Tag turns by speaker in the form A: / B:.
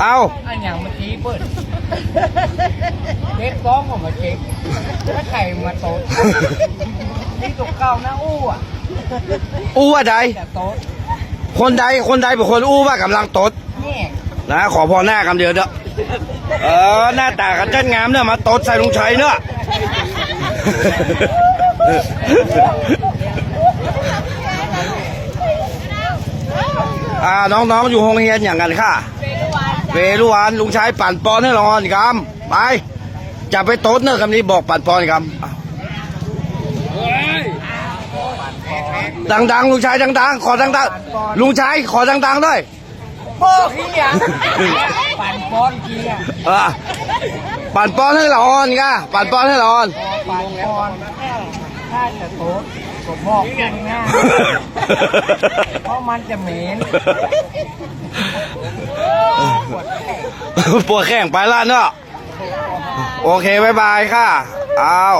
A: เอา
B: อันอย่างเมื่อกี้เปิดเช็คซ้อมผมมาเช็คถ้าไข่มาโต๊ดนี่ตกเก้านะอู้อะ
A: อู้ว่าใด
B: แต่โต๊ด
A: คนใดคนใดเป็นคนอู้ว่ากำลังตด
B: เนี่ย
A: นะขอพอหน้าคำเดียวเด้อเออหน้าตากันจัดงามเนอะมาตดใส่ลุงชัยเนอะอ่าน้องๆอยู่โรงเรียนอย่างกันค่ะ เวรุวันลุงชัยปั่นปอนให้รอนครับไปจะไปโต๊ดเนอะคำนี้บอกปั่นปอนครับดังๆลุงชัยดังๆขอดังๆลุงชัยขอดังๆด้วย
B: โป้ขี้อะปั่นปอนขี้อะ
A: เออปั่นปอนให้รอนค่ะปั่นปอนให้รอน
B: ปั่นปอนถ้าจะโต๊ดก็บอกง่ายๆเพราะมันจะเหม็นปวดแข้ง
A: ปวดแข้งไปละเนาะโอเคบายบายค่ะเอา
B: ว